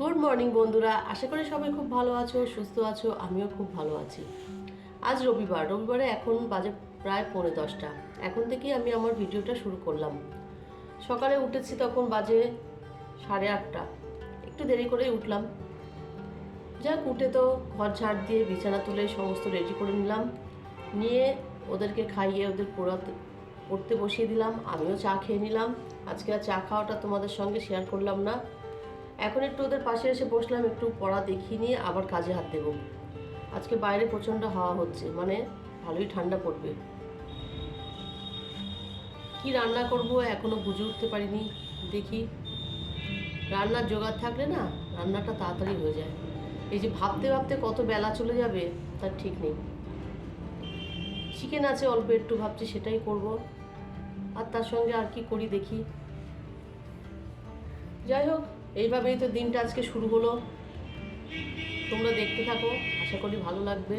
Good morning বন্ধুরা। আশা করি সবাই খুব ভালো আছো, সুস্থ আছো, আমিও খুব ভালো আছি। আজ রবিবার, রবিবারে এখন বাজে প্রায় পৌনে দশটা। এখন থেকেই আমি আমার ভিডিওটা শুরু করলাম। সকালে উঠেছি তখন বাজে সাড়ে আটটা। একটু দেরি করেই উঠলাম। যাক, উঠে তো ঘর ঝাড় দিয়ে বিছানা তুলে সমস্ত রেডি করে নিলাম। নিয়ে ওদেরকে খাইয়ে ওদের পড়াতে, পড়তে বসিয়ে দিলাম। আমিও চা খেয়ে নিলাম। আজকে আর চা খাওয়াটা তোমাদের সঙ্গে শেয়ার করলাম না। এখন একটু ওদের পাশে এসে বসলাম, একটু পড়া দেখিয়ে নিয়ে আবার কাজে হাত দেবো। আজকে বাইরে প্রচণ্ড হাওয়া হচ্ছে মানে ভালোই ঠান্ডা পড়বে। কি রান্না করব এখনও বুঝে উঠতে পারিনি, দেখি। রান্নার জোগাড় থাকলে না রান্নাটা তাড়াতাড়ি হয়ে যায়। এই যে ভাবতে ভাবতে কত বেলা চলে যাবে, তার ঠিক নেই। চিকেন আছে অল্প একটু ভাবছি, সেটাই করব। আর তার সঙ্গে আর কি করি দেখি। যাই হোক এইভাবেই তো দিনটা আজকে শুরু হলো। তোমরা দেখতে থাকো, আশা করি ভালো লাগবে।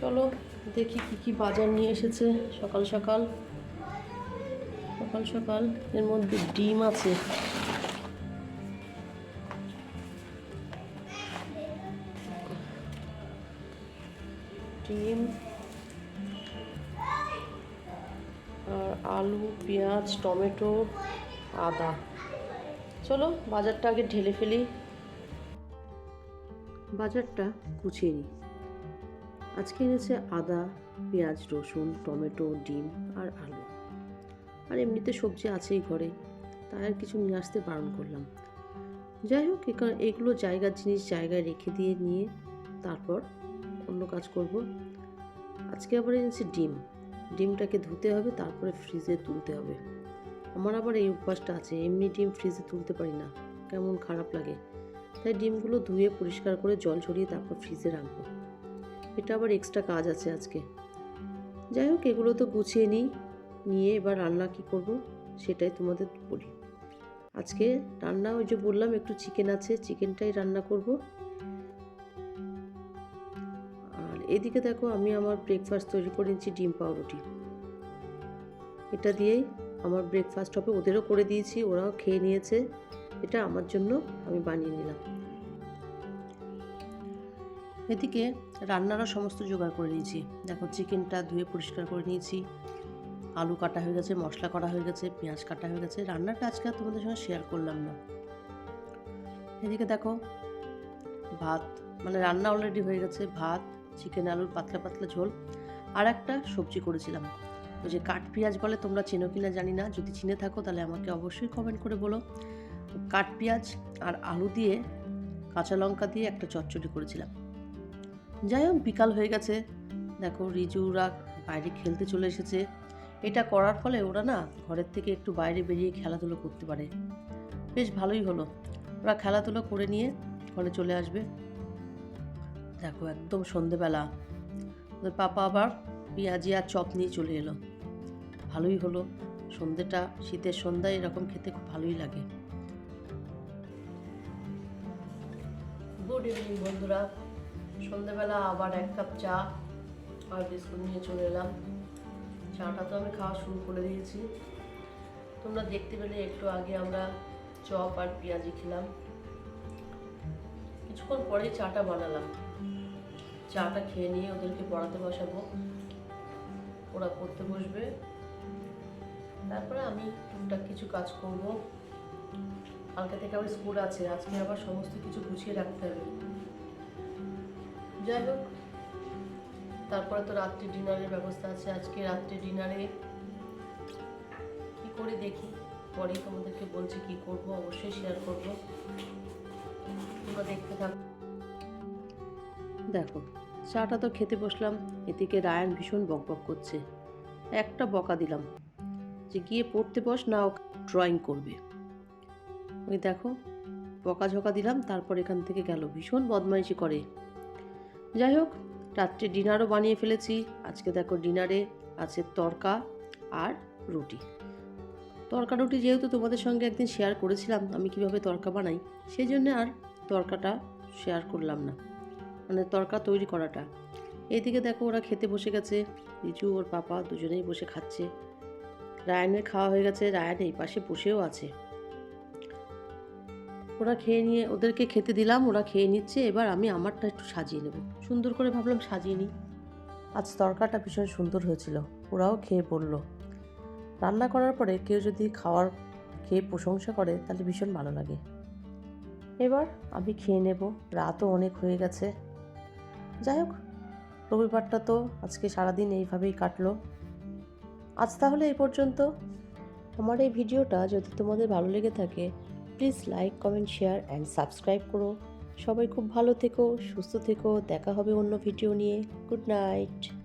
চলো, দেখি কি কি বাজার নিয়ে এসেছে সকাল সকাল। সকাল সকাল এর মধ্যে ডিম আছে। ডিম আর আলু, পেঁয়াজ, টমেটো, আদা। চলো বাজারটা আগে ঢেলে ফেলি। বাজারটা গুছিয়ে নিই। আজকে এনেছে আদা, পেঁয়াজ, রসুন, টমেটো, ডিম আর আলু। আর এমনিতে সবজি আছেই ঘরে, তাই আর কিছু নিয়ে আসতে বারণ করলাম। যাই হোক এগুলো জায়গার জিনিস জায়গায় রেখে দিয়ে নিয়ে তারপর অন্য কাজ করব। আজকে আবার এনেছি ডিম। ডিমটাকে ধুতে হবে, তারপরে ফ্রিজে তুলতে হবে। আমার আবার এই অভ্যাসটা আছে, এমনি ডিম ফ্রিজে তুলতে পারি না, কেমন খারাপ লাগে। তাই ডিমগুলো ধুয়ে পরিষ্কার করে জল ছড়িয়ে তারপর ফ্রিজে রাখব। এটা আবার এক্সট্রা কাজ আছে আজকে। যাই হোক, এগুলো তো গুছিয়ে নিই, নিয়ে এবার রান্না কি করব সেটাই তোমাদের বলি। আজকে রান্না, ওই যে বললাম একটু চিকেন আছে চিকেনটাই রান্না করব। আর এদিকে দেখো, আমি আমার ব্রেকফাস্ট তৈরি করে নিচ্ছি ডিম পাউরুটি। এটা দিয়েই আমার ব্রেকফাস্ট হবে ওদেরও করে দিয়েছি, ওরাও খেয়ে নিয়েছে। এটা আমার জন্য আমি বানিয়ে নিলাম। এদিকে রান্নারও সমস্ত জোগাড় করে নিয়েছি। দেখো চিকেনটা ধুয়ে পরিষ্কার করে নিয়েছি। আলু কাটা হয়ে গেছে, মশলা করা হয়ে গেছে, পেঁয়াজ কাটা হয়ে গেছে। রান্নাটা আজকে তোমাদের সঙ্গে শেয়ার করলাম না। এদিকে দেখো ভাত মানে রান্না অলরেডি হয়ে গেছে। ভাত চিকেন আলুর পাতলা পাতলা ঝোল। আর একটা সবজি করেছিলাম। যে কাঠ পেঁয়াজ বলে, তোমরা চেনো কিনা জানি না। যদি চিনে থাকো, তাহলে আমাকে অবশ্যই কমেন্ট করে বলো। কাঠ পেঁয়াজ আর আলু দিয়ে কাঁচা লঙ্কা দিয়ে একটা চচ্চড়ি করেছিলাম। যাই হোক, বিকাল হয়ে গেছে। দেখো রিজুরা বাইরে খেলতে চলে এসেছে। এটা করার ফলে ওরা না ঘরের থেকে একটু বাইরে বেরিয়ে খেলাধুলো করতে পারে। বেশ ভালোই হলো। ওরা খেলাধুলো করে নিয়ে ঘরে চলে আসবে। দেখো একদম সন্ধেবেলা। ওদের পাপা আবার পেঁয়াজি আর চপ নিয়ে চলে এলো। ভালোই হলো। সন্ধেটা শীতের সন্ধ্যায় এরকম খেতে খুব ভালোই লাগে। গুড ইভিনিং বন্ধুরা। সন্ধেবেলা আবার এক কাপ চা আর বিস্কুট নিয়ে চলে এলাম। চাটা তো আমি খাওয়া শুরু করে দিয়েছি। তোমরা দেখতে পেলে একটু আগে আমরা চপ আর পেঁয়াজি খেলাম। কিছুক্ষণ পরেই চাটা বানালাম। চাটা খেয়ে নিয়ে ওদেরকে পড়াতে বসাবো। ওরা পড়তে বসবে। তারপরে আমি টুকটাক কিছু কাজ করব। কালকে থেকে আবার স্কুল আছে, আজকে আবার সমস্ত কিছু গুছিয়ে রাখতে হবে। যাই হোক, তারপরে তো রাত্রি ডিনারের ব্যবস্থা আছে। আজকে রাত্রি ডিনারে কি করে দেখি? পরে তোমাদেরকে বলছি কি করব, অবশ্যই শেয়ার করব। তোমরা দেখতে থাকো। দেখো, চাটা তো খেতে বসলাম, এদিকে রায়ান ভীষণ বকবক করছে। একটা বকা দিলাম। যে গিয়ে পড়তে বস, না ও ড্রয়িং করবে। ওই দেখো, বকাঝকা দিলাম, তারপর এখান থেকে গেল, ভীষণ বদমাইশি করে। যাই হোক, রাত্রে ডিনারও বানিয়ে ফেলেছি। আজকে দেখো ডিনারে আছে তরকা আর রুটি। তরকা রুটি যেহেতু তোমাদের সঙ্গে একদিন শেয়ার করেছিলাম, আমি কীভাবে তরকা বানাই, সেই জন্য আর তরকাটা শেয়ার করলাম না। মানে তরকা তৈরি করাটা। এইদিকে দেখো ওরা খেতে বসে গেছে রিজু ওর পাপা দুজনেই বসে খাচ্ছে। রায়ানের খাওয়া হয়ে গেছে, রায়ান এই পাশে বসেও আছে। ওরা খেয়ে নিয়ে, ওদেরকে খেতে দিলাম, ওরা খেয়ে নিচ্ছে, এবার আমি আমারটা একটু সাজিয়ে নেব। সুন্দর করে ভাবলাম সাজিয়ে নিই। আজ তরকাটা ভীষণ সুন্দর হয়েছিল, ওরাও খেয়ে বলল রান্না করার পরে কেউ যদি খাওয়ার, খেয়ে প্রশংসা করে, তাহলে ভীষণ ভালো লাগে। এবার আমি খেয়ে নেব, রাতও অনেক হয়ে গেছে। যাই হোক, রবিবারটা তো আজকে সারাদিন এইভাবেই কাটলো। আজ তাহলে এই পর্যন্ত। আমার এই ভিডিওটা যদি তোমাদের ভালো লেগে থাকে please like comment share and subscribe করো। সবাই খুব ভালো থেকো, সুস্থ থেকো, দেখা হবে অন্য ভিডিও নিয়ে। Good night